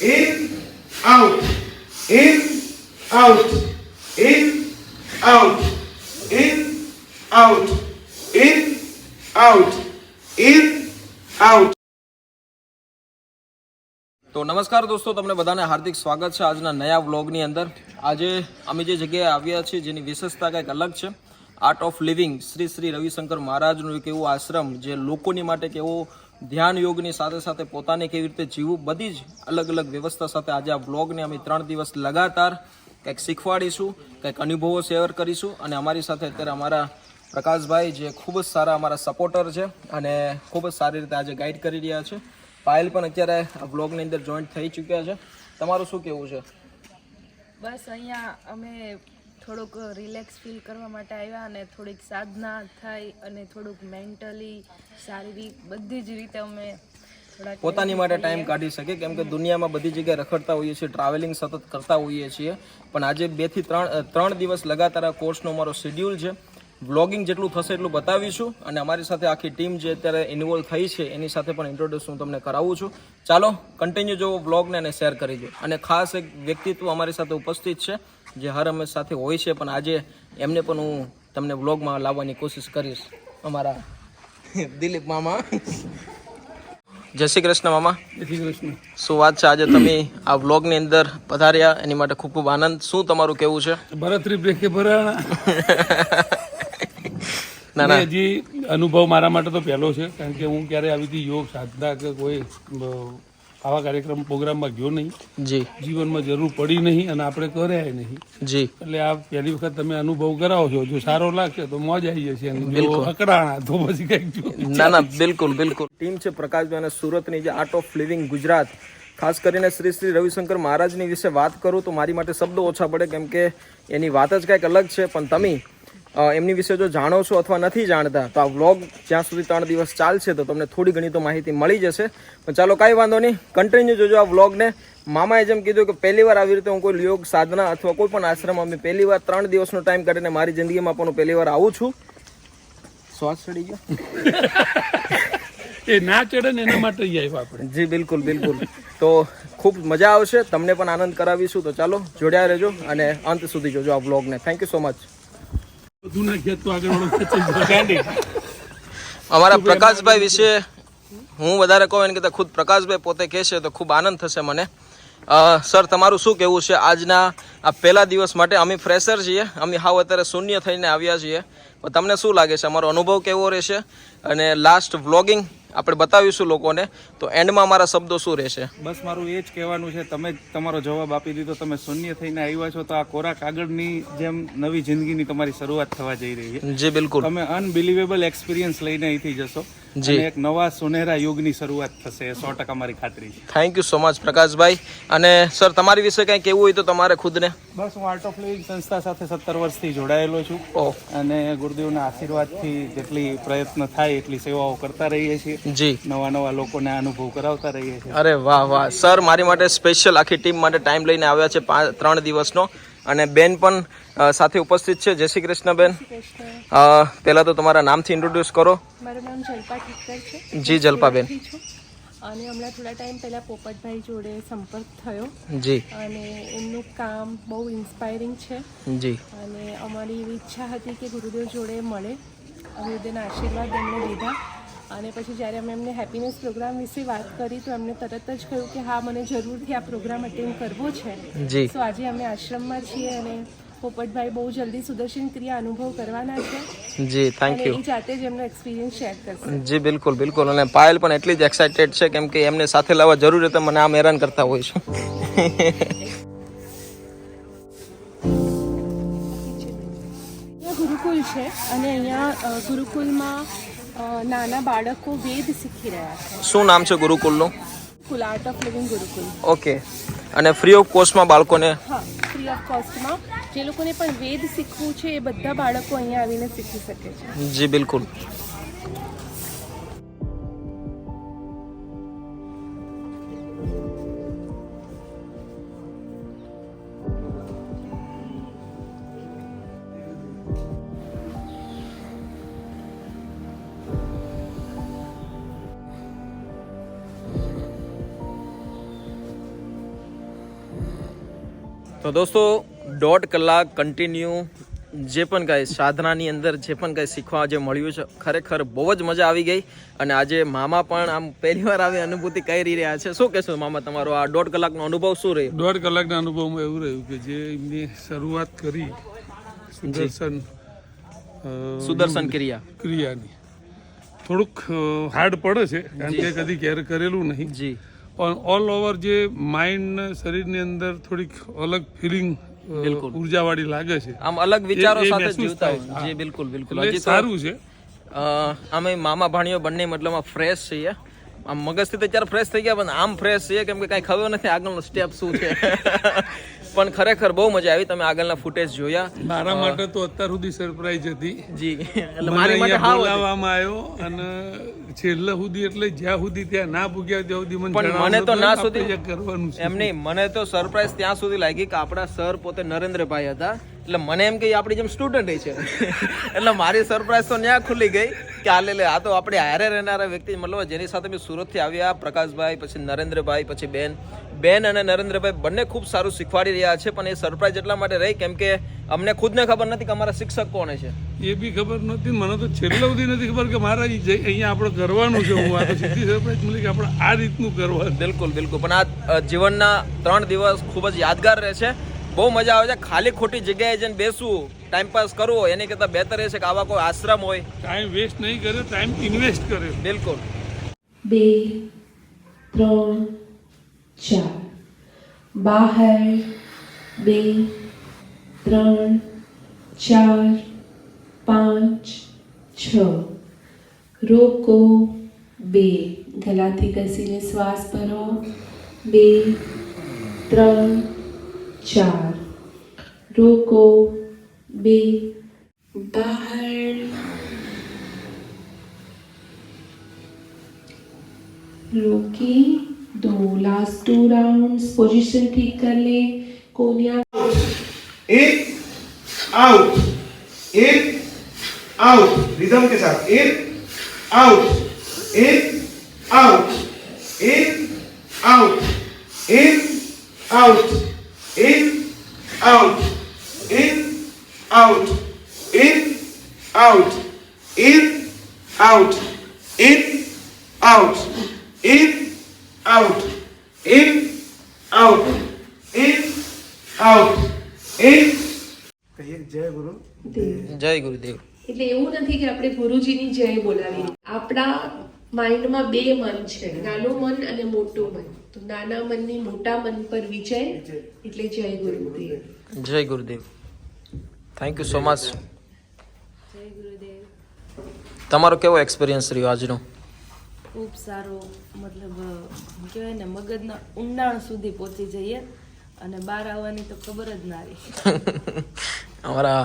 in, out, in, out, in, out, in, out, in, out, in, out. તો નમસ્કાર દોસ્તો તમને બધાને હાર્દિક સ્વાગત છે આજના નયા વ્લોગની અંદર. આજે અમે જે જગ્યાએ આવ્યા છીએ જેની વિશેષતા કંઈક અલગ છે art of living Shri Shri Ravishankar મહારાજનું એક એવું આશ્રમ જે લોકોની માટે કે એવો ધ્યાન યોગની સાથે સાથે પોતાને કેવી રીતે જીવવું, બધી જ અલગ અલગ વ્યવસ્થા સાથે આજે આ વ્લોગને અમે ત્રણ દિવસ લગાતાર કંઈક શીખવાડીશું, કંઈક અનુભવો શેર કરીશું અને અમારી સાથે અત્યારે અમારા પ્રકાશભાઈ જે ખૂબ જ સારા અમારા સપોર્ટર છે અને ખૂબ જ સારી રીતે આજે ગાઈડ કરી રહ્યા છે. પાયલ પણ અત્યારે આ બ્લોગની અંદર જોઈન્ટ થઈ ચૂક્યા છે. તમારું શું કેવું છે? બસ અહીંયા અમે થોડુંક રિલેક્સ ફીલ કરવા માટે આવ્યા અને થોડીક સાધના થાય અને થોડુંક મેન્ટલી શારીરિક બધી જ રીતે અમે પોતાની માટે ટાઈમ કાઢી શકે કેમ કે દુનિયામાં બધી જગ્યાએ રખડતા હોઈએ છીએ ટ્રાવેલિંગ સતત કરતા હોઈએ છીએ. પણ આજે બેથી ત્રણ ત્રણ દિવસ લગાતાર આ કોર્સનો અમારો શેડ્યુલ છે. વ્લોગિંગ જેટલું થશે એટલું બતાવીશું અને અમારી સાથે આખી ટીમ જે અત્યારે ઇન્વોલ્વ થઈ છે એની સાથે પણ ઇન્ટ્રોડ્યુસ હું તમને કરાવું છું. ચાલો કન્ટિન્યુ જોવો વ્લોગને અને શેર કરી દો. અને ખાસ એક વ્યક્તિત્વ અમારી સાથે ઉપસ્થિત છે. જે હર હંમેશ સાથે હોય છે પણ આજે એમને પણ હું તમને વ્લોગમાં લાવવાની કોશિશ કરીશ. અમારા દિલીપ મામા. જય શ્રી કૃષ્ણ મામા. શ્રી કૃષ્ણ. શું વાત છે? આજે તમે આ વ્લોગની અંદર પધાર્યા એની માટે ખૂબ ખૂબ આનંદ. શું તમારું કેવું છે? ભરતરી બ્રેકે ભરાણા. ના હજી અનુભવ મારા માટે તો પહેલો છે કારણ કે હું ક્યારે આવી હતી યોગ સાધના કે કોઈ આવા કાર્યક્રમ પ્રોગ્રામમાં ગયો નહીં. જી. જીવનમાં જરૂર પડી નહીં અને આપણે કર્યા નહીં. જી. એટલે આ પહેલી વખત તમે અનુભવ કરાવો છો. જો સારો લાગશે તો મોજ આવી જશે અને જો તો પછી કંઈક ના ના બિલકુલ બિલકુલ. ટીમ છે પ્રકાશભાઈ અને સુરતની જે આર્ટ ઓફ લિવિંગ ગુજરાત. ખાસ કરીને શ્રી શ્રી રવિશંકર મહારાજની વિશે વાત કરું તો મારી માટે શબ્દો ઓછા પડે કેમ કે એની વાત જ કંઈક અલગ છે. પણ તમે એમની વિશે જો જાણો છો અથવા નથી જાણતા તો આ વ્લોગ જ્યાં સુધી ત્રણ દિવસ ચાલશે તો તમને થોડી ઘણી તો માહિતી મળી જશે. પણ ચાલો કાંઈ વાંધો નહીં કન્ટિન્યુ જોજો આ વ્લોગને. મામાએ જેમ કીધું કે પહેલી વાર આવી રીતે હું કોઈ યોગ સાધના અથવા કોઈ પણ આશ્રમ અમે પહેલી વાર ત્રણ દિવસનો ટાઈમ કરીને મારી જિંદગીમાં પણ હું પહેલી વાર આવું છું. શ્વાસ ચડી ગયો? એ ના ચડે ને એના માટે આવ્યા આપણે. જી બિલકુલ બિલકુલ. તો ખૂબ મજા આવશે તમને પણ આનંદ કરાવીશું. તો ચાલો જોડ્યા રહેજો અને અંત સુધી જોજો આ વ્લોગને. થેન્ક યુ સો મચ અમારા પ્રકાશભાઈ વિશે હું વધારે કહું એને કે ખુદ પ્રકાશભાઈ પોતે કહેશે તો ખૂબ આનંદ થશે મને. સર તમારું શું કહેવું છે? આજના આ પહેલા દિવસ માટે અમે ફ્રેશર છીએ. અમે હાવ અત્યારે શૂન્ય થઈને આવ્યા છીએ. પણ તમને શું લાગે છે? અમારો અનુભવ કેવો રહેશે? અને લાસ્ટ વ્લોગિંગ આપણે બતાવીશું લોકોને. તો એન્ડમાં મારા શબ્દો શું રહેશે? બસ મારું એ જ કહેવાનું છે તમે તમારો જવાબ આપી દીધો તમે શૂન્ય થઈને આવ્યા છો તો આ કોરા કાગળની જેમ નવી જિંદગીની તમારી શરૂઆત થવા જઈ રહી છે. જી બિલકુલ. તમે અનબિલિવેબલ એક્સપિરિયન્સ લઈને અહીંથી જશો જી. એક નવા સુનેરા યુગની શરૂઆત થશે સો ટકા મારી ખાતરી છે. થેન્ક યુ સો મચ પ્રકાશભાઈ. અને સર તમારી વિશે કંઈ કહેવું હોય તો તમારે ખુદને? બસ હું આર્ટ ઓફ લિવિંગ સંસ્થા સાથે સત્તર વર્ષથી જોડાયેલો છું. અને ગુરુદેવના આશીર્વાદથી જેટલી પ્રયત્ન થાય એટલી સેવાઓ કરતા રહીએ છીએ. જી. નવા નવા લોકોને આ અનુભવ કરાવતા રહીએ છીએ. અરે વાહ વાહ. સર મારી માટે સ્પેશિયલ આખી ટીમ માટે ટાઈમ લઈને આવ્યા છે પાંચ ત્રણ દિવસનો. અને બેન પણ સાથે ઉપસ્થિત છે. જય શ્રી કૃષ્ણ બેન. અ, તો તમારા નામથી ઇન્ટ્રોડ્યુસ કરો. મારું નામ જલ્પા ઠક્કર છે. જી જલ્પાબેન અને હમણાં થોડા ટાઈમ પહેલાં પોપટભાઈ જોડે સંપર્ક થયો. જી. અને એમનું કામ બહુ ઇન્સ્પાયરિંગ છે. જી. અને અમારી એવી ઈચ્છા હતી કે ગુરુદેવ જોડે મળે. ગુરુદેવના આશીર્વાદ એમને લીધા અને પછી જ્યારે અમે એમને હેપીનેસ પ્રોગ્રામ વિશે વાત કરી તો એમને તરત જ કહ્યું કે હા મને જરૂરથી આ પ્રોગ્રામ અટેન્ડ કરવો છે. જી. તો આજે અમે આશ્રમમાં છીએ અને પોપટભાઈ બહુ જલ્દી સુદર્શન ક્રિયા અનુભવ કરવાના છે. જી થેન્ક યુ જાતે જ એમનો એક્સપિરિયન્સ શેર કરશે. જી બિલકુલ બિલકુલ. અને પાયલ પણ એટલી જ એક્સાઇટેડ છે કેમ કે એમને સાથે લાવવા જરૂર તો મને આમ હેરાન કરતા હોય છે. ગુરુકુલ છે અને અહીંયા ગુરુકુલમાં નાના બાળકો વેદ શીખી રહ્યા છે. શું નામ છે ગુરુકુલનું? Gurukul art of living Gurukul. Okay અને ફ્રી ઓફ કોસ્ટમાં બાળકોને? હા ફ્રી ઓફ કોસ્ટમાં જે લોકોને પણ વેદ શીખવું છે એ બધા બાળકો અહીંયા આવીને શીખી શકે છે. જી બિલકુલ. તો દોસ્તો દોઢ કલાક કન્ટિન્યુ જે પણ કાંઈ સાધનાની અંદર જે પણ કાંઈ શીખવા જે મળ્યું છે ખરેખર બહુ જ મજા આવી ગઈ. અને આજે મામા પણ આમ પહેલી વાર આવી અનુભૂતિ કરી રહ્યા છે. શું કહેશો મામા તમારો? આ દોઢ કલાકનો અનુભવ શું રહ્યો? દોઢ કલાકના અનુભવમાં એવું રહ્યું કે જે એમની શરૂઆત કરી સુદર્શન સુદર્શન ક્રિયા. ક્રિયાની. થોડુંક હાર્ડ પડે છે કારણ કે કદી ક્યારે કરેલું નહીં. જી. પણ ઓલ ઓવર જે માઇન્ડ શરીરની અંદર થોડીક અલગ ફિલિંગ બિલકુલ. ઉર્જાવાળી લાગે છે. આમ અલગ વિચારો સાથે જીવતા હોય. જે બિલકુલ બિલકુલ. હજી સારું છે. અમે મામા ભાણીઓ બંને મતલબમાં ફ્રેશ છીએ આમ મગજથી તો અત્યારે ફ્રેશ થઈ ગયા પણ આમ ફ્રેશ છીએ કેમ કે કાંઈ ખબર નથી આગળનો સ્ટેપ શું છે. પણ ખરેખર બહુ મજા આવી. તમે આગળના ફૂટેજ જોયા. મારા માટે તો અત્યાર સુધી સરપ્રાઈઝ હતી. જી. એટલે મારી માટે હા બોલાવવામાં આવ્યો અને છેલ્લે સુધી એટલે જ્યાં સુધી ત્યાં ના પૂગ્યા ત્યાં સુધી મને મને તો ના સુધી- કરવાનું એમ નહીં મને તો સરપ્રાઈઝ ત્યાં સુધી લાગી કે આપણા સર પોતે નરેન્દ્રભાઈ હતા. એટલે મને એમ કે આપણી જેમ સ્ટુડન્ટ છે. એટલે મારી સરપ્રાઈઝ તો ત્યાં ખુલી ગઈ કે આ લે લે આ તો આપણે હારે રહેનારા વ્યક્તિ. મતલબ જેની સાથે મેં સુરતથી આવ્યા પ્રકાશભાઈ પછી નરેન્દ્રભાઈ પછી બેન. બેન અને નરેન્દ્રભાઈ બંને ખૂબ સારું શીખવાડી રહ્યા છે પણ એ સરપ્રાઈઝ એટલા માટે રહી કેમ કે અમને ખુદને ખબર નથી કે અમારા શિક્ષક કોણ છે. એ બી ખબર નથી મને તો છેલ્લે સુધી નથી ખબર કે મારા અહીંયા આપણે કરવાનું છે હું આ તો સીધી સરપ્રાઈઝ મળી કે આપણે આ રીતનું કરવાનું. બિલકુલ બિલકુલ પણ આ જીવનના ત્રણ દિવસ ખૂબ જ યાદગાર રહે છે. બહુ મજા આવે છે ખાલી ખોટી જગ્યાએ જઈને બેસવું ટાઈમ પાસ કરવો એની કરતાં બહેતર રહેશે કે આવા કોઈ આશ્રમ હોય. ટાઈમ વેસ્ટ નહીં કર્યો ટાઈમ ઇન્વેસ્ટ કર્યો બિલકુલ. બે ત્રણ ચાર બહાર બે ત્રણ ચાર પાંચ છ રોકો બે ગલાથી ઘસીને શ્વાસ ભરો બે ત્રણ ચાર રોકો બે બહાર रोके। दो लास्ट टू राउंड्स पोजीशन ठीक कर ले कोनिया in out in out rhythm के साथ in out in out in out in out in out in out in out in out in out in out in out in out in. જય ગુરુદેવ. એટલે એવું નથી કે આપણે ગુરુજીની જય બોલાવી આપણા માઇન્ડમાં બે મન છે નાનું મન અને મોટું મન. તો નાના મનની મોટા મન પર વિજય એટલે Jai Gurudev. Jai Gurudev. Thank you so much તમારો કેવો એક્સપિરિયન્સ રહ્યો આજનો? ખૂબ સારો મતલબ કહેવાય ને મગજના ઊંડાણ સુધી પહોંચી જઈએ અને બહાર આવવાની તો ખબર જ ના રહી. અમારા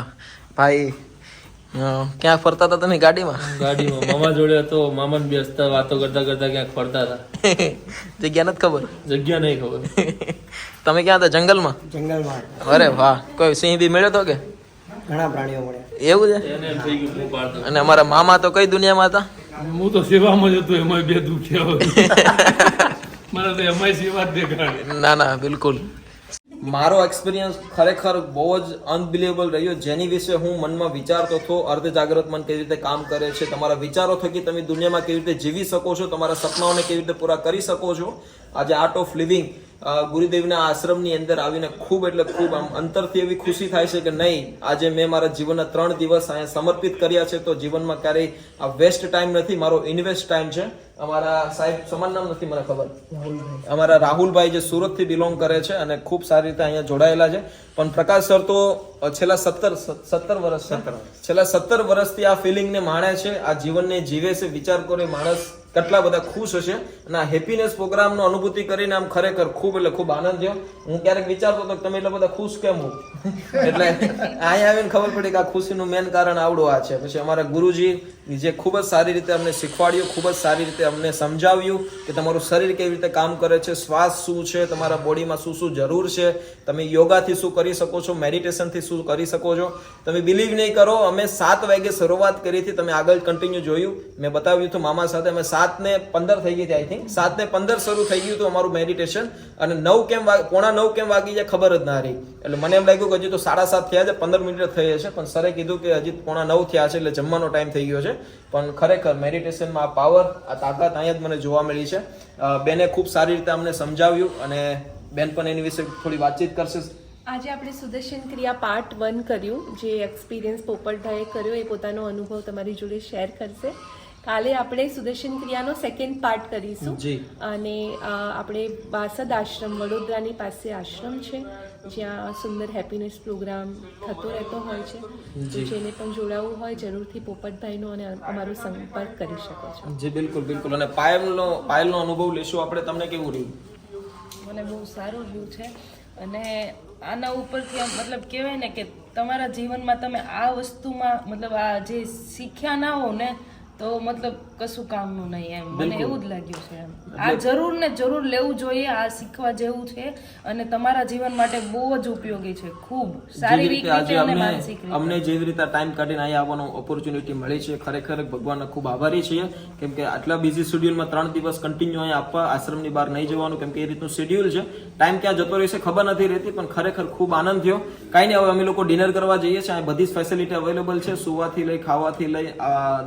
ભાઈ ક્યાં ફરતા હતા તમે ગાડીમાં? ગાડીમાં. મામા જોડે હતો મામાને બેસતા વાતો કરતા કરતા ક્યાંક ફરતા હતા. જગ્યા નથી ખબર? જગ્યા નહીં ખબર. તમે ક્યાં હતા જંગલમાં? જંગલમાં. અરે વાહ કોઈ સિંહ બી મળ્યો તો કે? ઘણા પ્રાણીઓ મળ્યા. એવું છે? અને અમારા મામા તો કઈ દુનિયામાં હતા? હું તો સેવામાં જ હતો એમાં બે દુખ્યા મારે તો એમાંય સેવા જ દેખાડે. ના ના બિલકુલ. મારો એક્સપિરિયન્સ ખરેખર બહુ જ અનબિલિવેબલ રહ્યો જેની વિશે હું મનમાં વિચારતો હતો. અર્ધ જાગૃત મન કેવી રીતે કામ કરે છે તમારા વિચારો થકી તમે દુનિયામાં કેવી રીતે જીવી શકો છો તમારા સપનાઓને કેવી રીતે પૂરા કરી શકો છો. આજે આર્ટ ઓફ લિવિંગ ગુરુદેવના આશ્રમની અંદર આવીને ખૂબ એટલે ખૂબ આમ અંતરથી એવી ખુશી થાય છે કે નહીં આજે મેં મારા જીવનના ત્રણ દિવસ અહીંયા સમર્પિત કર્યા છે તો જીવનમાં ક્યારેય આ વેસ્ટ ટાઈમ નથી મારો ઇન્વેસ્ટ ટાઈમ છે. અમારા સાહેબ સમાન નામ નથી મને ખબર. અમારા રાહુલભાઈ જે સુરતથી બિલોંગ કરે છે અને ખૂબ સારી રીતે અહીંયા જોડાયેલા છે. પણ પ્રકાશ સર તો છેલ્લા સત્તર સત્તર વર્ષ છેલ્લા સત્તર વર્ષથી આ ફિલિંગને માણે છે આ જીવનને જીવે છે વિચાર કરે માણસ કેટલા બધા ખુશ હશે. અને આ હેપીનેસ પ્રોગ્રામનો અનુભૂતિ કરીને આમ ખરેખર ખૂબ એટલે ખૂબ આનંદ થયો. હું ક્યારેક વિચારતો હતો કે તમે એટલા બધા ખુશ કેમ હો? એટલે અહીંયા આવીને ખબર પડી કે આ ખુશીનું મેન કારણ આવડું આ છે. પછી અમારા ગુરુજી જે ખૂબ જ સારી રીતે અમને શીખવાડ્યું, ખૂબ જ સારી રીતે અમને સમજાવ્યું કે તમારું શરીર કેવી રીતે કામ કરે છે, શ્વાસ શું છે, તમારા બોડીમાં શું શું જરૂર છે, તમે યોગાથી શું કરી શકો છો મેડિટેશનથી શું કરી શકો છો. તમે બિલીવ નહીં કરો, અમે સાત વાગે શરૂઆત કરી હતી, તમે આગળ કન્ટિન્યુ જોયું. મેં બતાવ્યું હતું મામા સાથે, અમે સાત ને પંદર થઈ ગઈ હતી આઈ નહીં. સાત ને પંદર શરૂ થઈ ગયું હતું અમારું મેડિટેશન અને નવ કેમ પોણા નવ કેમ વાગી જાય ખબર જ ના રહી. એટલે મને એમ લાગ્યું કે હજી તો સાડા સાત થયા છે, પંદર મિનિટ થઈ છે પણ સરે કીધું કે હજી પોણા નવ થયા છે, એટલે જમવાનો ટાઈમ થઈ ગયો છે. પણ ખરેખર મેડિટેશનમાં આ પાવર આ તાકાત અહીંયા જ મને જોવા મળી છે. બેને ખૂબ સારી રીતે અમને સમજાવ્યું અને બેન પણ એની વિશે થોડી વાતચીત કરશે. આજે આપણે સુદર્શન ક્રિયા પાર્ટ વન કર્યું. જે એક્સપિરિયન્સ પોપટભાઈએ કર્યો, એ પોતાનો અનુભવ તમારી જોડે શેર કરશે. કાલે આપણે સુદર્શન ક્રિયાનો સેકન્ડ પાર્ટ કરીશું. અને આપણે બાસદ આશ્રમ વડોદરાની પાસે આશ્રમ છે જ્યાં સુંદર હેપીનેસ પ્રોગ્રામ થતો રહેતો હોય છે. જેને પણ જોડાવવું હોય જરૂરથી પોપટભાઈનો અને અમારો સંપર્ક કરી શકો છો. જી બિલકુલ બિલકુલ. અને પાયલનો પાયલનો અનુભવ લેશું આપણે. તમને કેવું રહ્યું? મને બહુ સારું રહ્યું છે. અને આના ઉપરથી આમ મતલબ કહેવાય ને કે તમારા જીવનમાં તમે આ વસ્તુમાં મતલબ આ જે શીખ્યા ના હો ને તો મતલબ કશું કામનું નહીં એમ. મને એવું જ લાગ્યું છે એમ. આ જરૂર ને જરૂર લેવું જોઈએ આ શીખવા જેવું છે અને તમારા જીવન માટે બહુ જ ઉપયોગી છે. ખૂબ. સારી રીતે આજે અમને અમને જેવી રીતે ટાઈમ કાઢીને અહીંયા આવવાનો ઓપોર્ચ્યુનિટી મળી છે ખરેખર ભગવાનના ખૂબ આભારી છીએ. કેમ કે આટલા બિઝી શેડ્યુલમાં ત્રણ દિવસ કન્ટિન્યુ અહીંયા આપવા આશ્રમની બહાર નહીં જવાનું કેમ કે એ રીતનું શેડ્યુલ છે. ટાઈમ ક્યાં જતો રહેશે ખબર નથી રહેતી પણ ખરેખર ખૂબ આનંદ થયો. કાંઈ નહીં હવે અમે લોકો ડિનર કરવા જઈએ છીએ. અહીં બધી જ ફેસિલિટી અવેલેબલ છે. સુવાથી લઈ ખાવાથી લઈ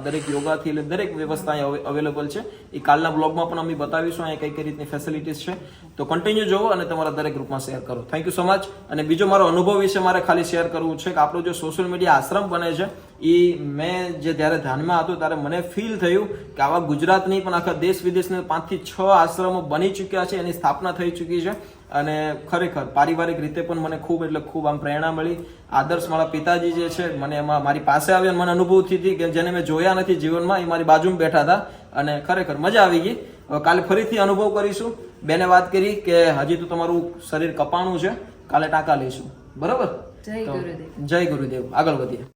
દરેક યોગાથી એટલે દરેક વ્યવસ્થા અહીંયા અવેલેબલ છે. એ કાલના બ્લોગમાં પણ અમે બતાવીશું અહીંયા કઈ કઈ રીતની ફેસિલિટીઝ છે. તો કન્ટિન્યુ જોવો અને તમારા દરેક ગ્રુપમાં શેર કરો. થેન્ક યુ સો મચ અને બીજો મારો અનુભવ વિશે મારે ખાલી શેર કરવું છે કે આપણો જે સોશિયલ મીડિયા આશ્રમ બને છે એ મેં જે ત્યારે ધ્યાનમાં હતું ત્યારે મને ફીલ થયું કે આવા ગુજરાતની પણ આખા દેશ વિદેશના પાંચથી છ આશ્રમો બની ચૂક્યા છે એની સ્થાપના થઈ ચૂકી છે. અને ખરેખર પારિવારિક રીતે પણ મને ખૂબ એટલે ખૂબ આમ પ્રેરણા મળી. આદર્શ મારા પિતાજી જે છે મને એમાં મારી પાસે આવ્યા મને અનુભવ થઈ હતી કે જેને મેં જોયા નથી જીવનમાં એ મારી બાજુમાં બેઠા હતા અને ખરેખર મજા આવી ગઈ. હવે કાલે ફરીથી અનુભવ કરીશું. બેને વાત કરી કે હજી તો તમારું શરીર કપાણું છે કાલે ટાંકા લઈશું. બરાબર? જય ગુરુદેવ. જય ગુરુદેવ. આગળ વધીએ.